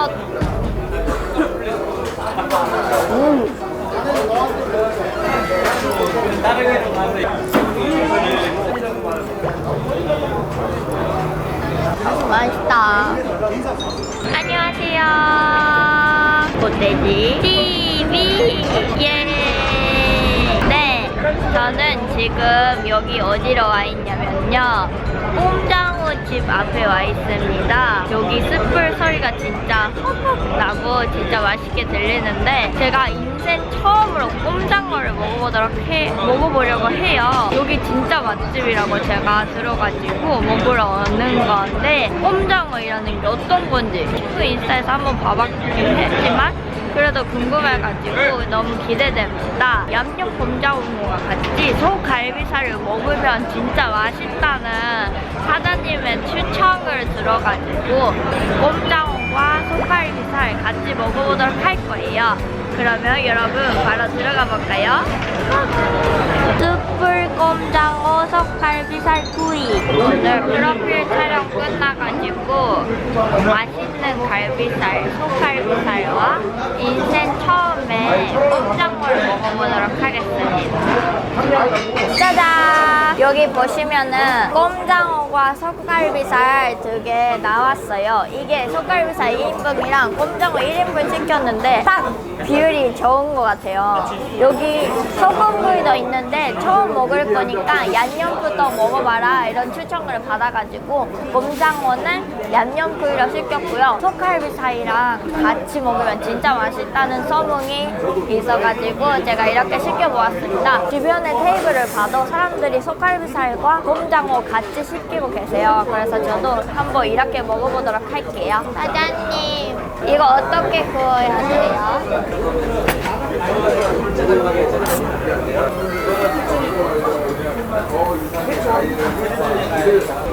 인센젓. 음. 맛있다. 안녕하세요. 롯데지 TV. 예. 네. 저는 지금 여기 어디로 와 있냐면요. 꼼장어 집 앞에 와 있습니다. 여기 숯불 소리가 진짜 헉헉 나고 진짜 맛있게 들리는데 제가 인생 처음으로 꼼장어를 먹어보도록 해, 먹어보려고 해요. 여기 진짜 맛집이라고 제가 들어가지고 먹으러 오는 건데 꼼장어이라는 게 어떤 건지 친구 인스타에서 한번 봐봤긴 했지만 그래도 궁금해가지고 너무 기대됩니다. 양념 곰장어와 같이 소갈비살을 먹으면 진짜 맛있다는 사장님의 추천을 들어가지고 곰 장어와 소갈비살 같이 먹어보도록 할 거예요. 그러면 여러분 바로 들어가 볼까요? 숯불 꼼장어 석갈비살 구이 오늘 프로필 촬영 끝나가지고 맛있는 갈비살 소갈비살과 인생 처음에 꼼장어를 먹어보도록 하겠습니다 짜잔 여기 보시면은 꼼장어 와 석갈비살 두 개 나왔어요. 이게 석갈비살 2인분이랑 꼼장어 1인분 시켰는데 딱 비율이 좋은 것 같아요. 여기 소금구이도 있는데 처음 먹을 거니까 양념부터 먹어봐라 이런 추천을 받아가지고 꼼장어는 양념구이로 시켰고요. 석갈비살이랑 같이 먹으면 진짜 맛있다는 소문이 있어가지고 제가 이렇게 시켜보았습니다. 주변에 테이블을 봐도 사람들이 석갈비살과 꼼장어 같이 시키고 계세요 그래서 저도 한번 이렇게 먹어보도록 할게요 사장님 이거 어떻게 구워야 돼요?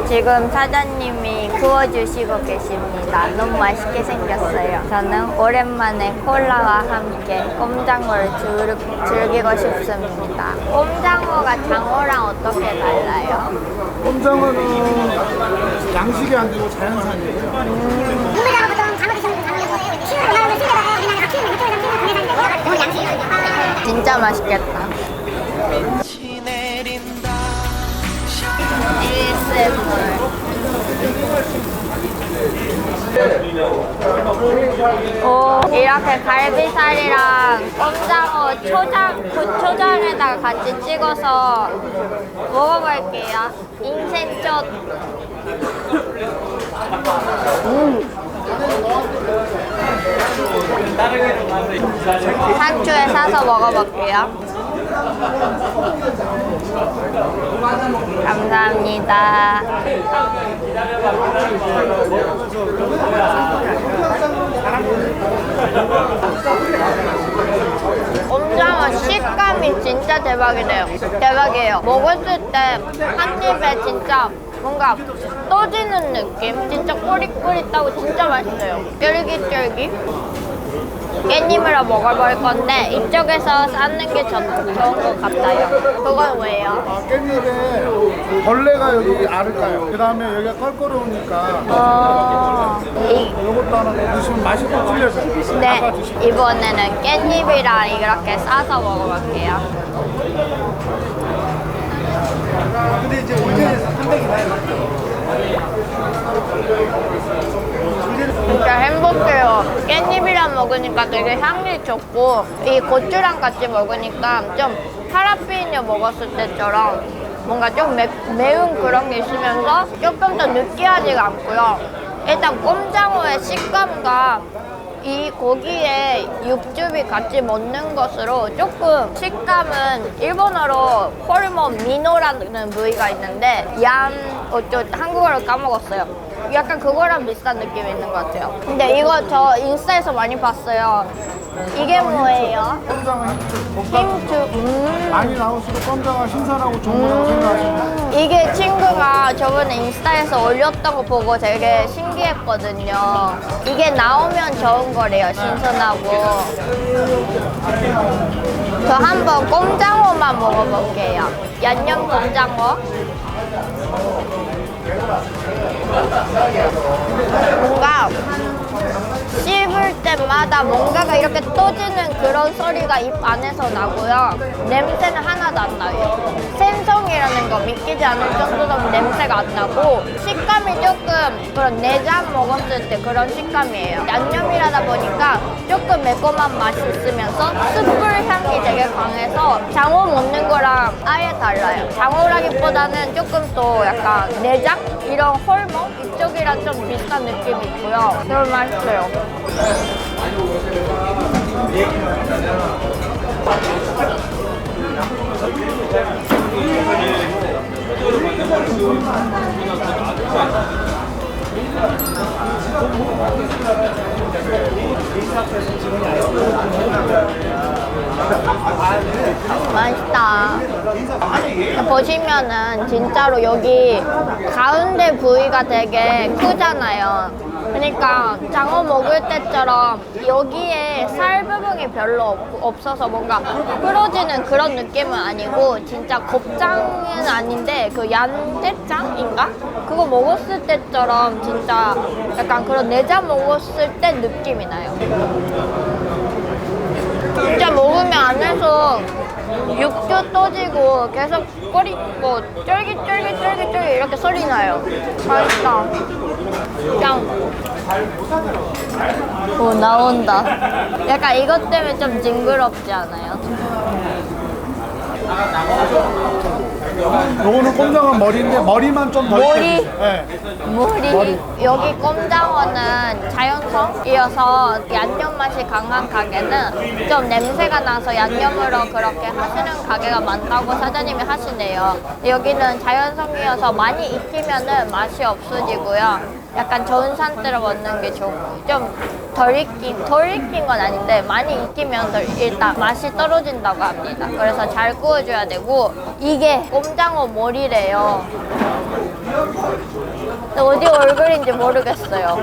지금 사장님이 구워주시고 계십니다. 너무 맛있게 생겼어요. 저는 오랜만에 콜라와 함께 꼼장어를 즐, 즐기고 싶습니다. 꼼장어가 장어랑 어떻게 달라요? 꼼장어는 양식이 아니고 자연산이에요. 우리나라 보통 장어 드시는 키우는 그쪽에서 키우는 양식이거든요. 진짜 맛있겠다. 오, 이렇게 갈비살이랑 꼼장어 초장, 고초장에다가 같이 찍어서 먹어볼게요. 인생 쪽. 상추에 사서 먹어볼게요. 감사합니다. 꼼장어 식감이 진짜 대박이네요. 대박이에요. 먹었을 때 한 입에 진짜 뭔가 떠지는 느낌? 진짜 꼬릿꼬릿하고 진짜 맛있어요. 쫄깃쫄깃. 깻잎으로 먹어볼 건데 이쪽에서 쌓는 게 전, 좋은 것 같아요. 그건 왜요? 아, 깻잎에 벌레가 여기 알을 까요. 그 다음에 여기가 껄끄러우니까 어, 이, 이것도 하나 더 드시면 맛이 또 틀려져요. 네, 이번에는 깻잎이랑 이렇게 싸서 먹어볼게요. 근데 이제 올전에서 300이 나요. 깻잎이랑 먹으니까 되게 향이 좋고 이 고추랑 같이 먹으니까 좀 하라피뇨 먹었을 때처럼 뭔가 좀 매, 매운 그런 게 있으면서 조금 더 느끼하지가 않고요. 일단 꼼장어의 식감과 이 고기에 육즙이 같이 먹는 것으로 조금 식감은 일본어로 호르몬 미노라는 부위가 있는데 얌 어쩌 한국어를 까먹었어요. 약간 그거랑 비슷한 느낌이 있는 것 같아요. 근데 이거 저 인스타에서 많이 봤어요. 이게 뭐예요? 꼼장어 힘줄 힘주. 음. 많이 나올수록 꼼장어 신선하고 좋은 거라고 생각하시면 이게 친구가 저번에 인스타에서 올렸던 거 보고 되게 신기했거든요. 이게 나오면 좋은 거래요, 신선하고. 저 한번 꼼장어만 먹어볼게요. 양념 꼼장어. 뭔가 씹 때마다 뭔가가 이렇게 떠지는 그런 소리가 입 안에서 나고요. 냄새는 하나도 안 나요. 생선이라는 거 믿기지 않을 정도로 냄새가 안 나고 식감이 조금 그런 내장 먹었을 때 그런 식감이에요. 양념이라다 보니까 조금 매콤한 맛이 있으면서 숯불 향이 되게 강해서 장어 먹는 거랑 아예 달라요. 장어라기보다는 조금 더 약간 내장 이런 홀목 이쪽이랑 좀 비슷한 느낌이 있고요. 너무 맛있어요. 맛있다. 보시면은 진짜로 여기 가운데 부위가 되게 크잖아요. 그러니까 장어 먹을 때처럼 여기에 살 부분이 별로 없- 없어서 뭔가 부러지는 그런 느낌은 아니고 진짜 곱창은 아닌데 그 얀대장인가? 그거 먹었을 때처럼 진짜 약간 그런 내장 먹었을 때 느낌이 나요. 진짜 먹으면 안에서 육즙 떠지고 계속 꼬리고 쫄깃쫄깃쫄깃쫄깃 이렇게 소리 나요. 맛있다. 그냥 오 나온다. 약간 이것 때문에 좀 징그럽지 않아요? 요거는 꼼장어 머리인데 머리만 좀 덜 머리? 네. 머리. 머리. 여기 꼼장어는 자연성이어서 양념 맛이 강한 가게는 좀 냄새가 나서 양념으로 그렇게 하시는 가게가 많다고 사장님이 하시네요. 여기는 자연성이어서 많이 익히면은 맛이 없어지고요. 약간 상태로 먹는 게 좋고 좀 덜 익힌 덜 익힌 건 아닌데 많이 익히면 덜, 일단 맛이 떨어진다고 합니다. 그래서 잘 구워줘야 되고 이게 꼼장어 머리래요. 근데 어디 얼굴인지 모르겠어요.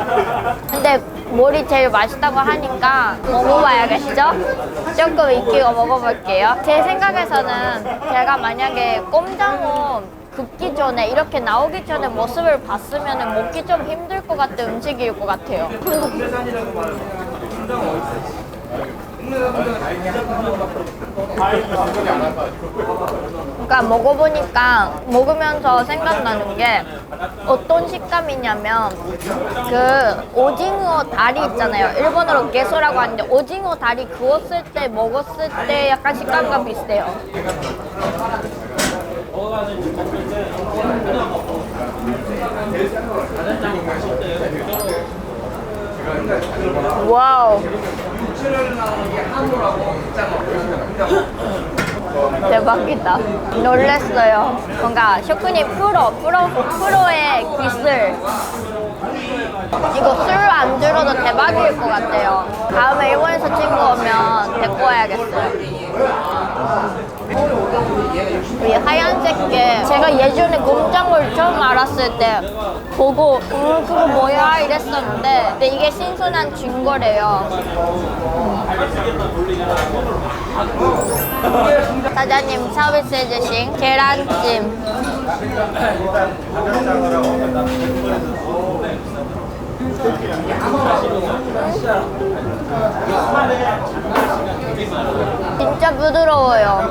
근데 머리 제일 맛있다고 하니까 먹어봐야겠죠? 조금 익히고 먹어볼게요. 제 생각에서는 제가 만약에 꼼장어 굽기 전에 이렇게 나오기 전에 모습을 봤으면 먹기 좀 힘들 것 같은 음식일 것 같아요. 그러니까 먹어보니까 먹으면서 생각나는 게 어떤 식감이냐면 그 오징어 다리 있잖아요. 일본어로 게소라고 하는데 오징어 다리 구웠을 때 먹었을 때 약간 식감과 비슷해요. 와우. 대박이다. 놀랬어요. 뭔가 쇼크님 프로, 프로, 프로의 기술. 이거 술 안주로도 대박일 것 같아요. 다음에 일본에서 친구 오면 데리고 와야겠어요. 이 하얀색 게 제가 예전에 곰장어를 처음 알았을 때 보고 음 그거 뭐야? 이랬었는데 근데 이게 신선한 증거래요. 사장님 서비스해 주신 계란찜 진짜 부드러워요.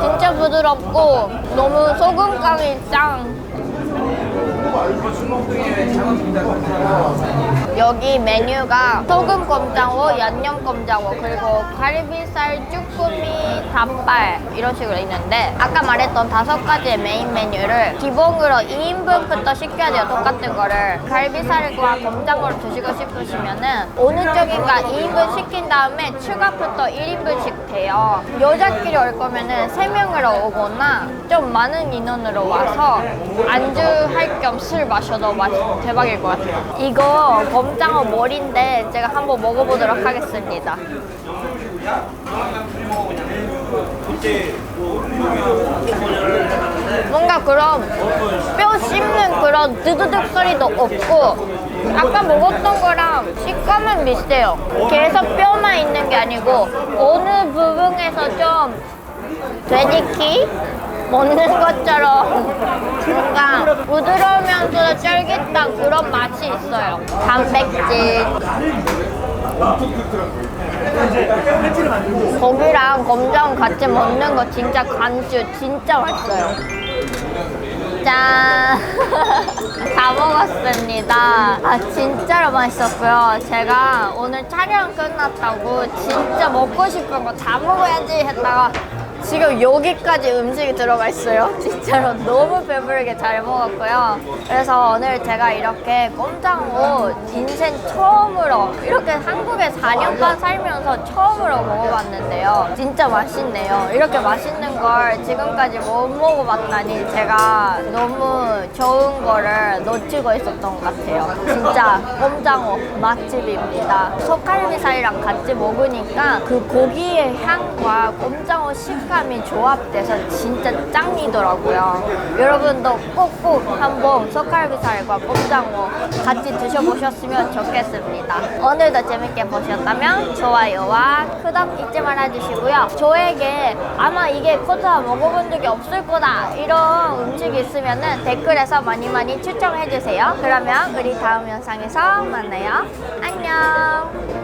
진짜 부드럽고 너무 소금감이 짱. 여기 메뉴가 소금 꼼장어, 양념 꼼장어, 그리고 가리비살, 쭈꾸미, 닭발 이런 식으로 있는데 아까 말했던 다섯 가지의 메인 메뉴를 기본으로 2인분부터 시켜야 돼요. 똑같은 거를 가리비살과 꼼장어를 드시고 싶으시면은 어느 쪽인가 2인분 시킨 다음에 추가부터 1인분씩 돼요. 여자끼리 올 거면은 3명으로 오거나 좀 많은 인원으로 와서 안주 할 겸 술 마셔도 맛 대박일 것 같아요. 이거 곰장어 머리인데 제가 한번 먹어보도록 하겠습니다. 뭔가 그런 뼈 씹는 그런 드드득 소리도 없고 아까 먹었던 거랑 식감은 비슷해요. 계속 뼈만 있는 게 아니고 어느 부분에서 좀 돼지키 먹는 것처럼 뭔가 부드러우면서도 쫄깃한 그런 맛이 있어요. 단백질. 고기랑 곰장 같이 먹는 거 진짜 간주 진짜 맛있어요. 짠! 다 먹었습니다. 아, 진짜로 맛있었고요. 제가 오늘 촬영 끝났다고 진짜 먹고 싶은 거 다 먹어야지 했다가 지금 여기까지 음식이 들어가 있어요. 진짜로 너무 배부르게 잘 먹었고요. 그래서 오늘 제가 이렇게 꼼장어 인생 처음으로 이렇게 한국에 4년간 살면서 처음으로 먹어봤는데요. 진짜 맛있네요. 이렇게 맛있는 걸 지금까지 못 먹어봤다니 제가 너무 좋은 거를 놓치고 있었던 것 같아요. 진짜 꼼장어 맛집입니다. 소갈비살이랑 같이 먹으니까 그 고기의 향과 꼼장어 식감 이 조합돼서 진짜 짱이더라고요. 여러분도 꼭꼭 한번 소갈비살과 꼼장어 같이 드셔보셨으면 좋겠습니다. 오늘도 재밌게 보셨다면 좋아요와 구독 잊지 말아주시고요. 저에게 아마 이게 코타 먹어본 적이 없을 거다 이런 음식이 있으면 댓글에서 많이 많이 추천해주세요. 그러면 우리 다음 영상에서 만나요. 안녕.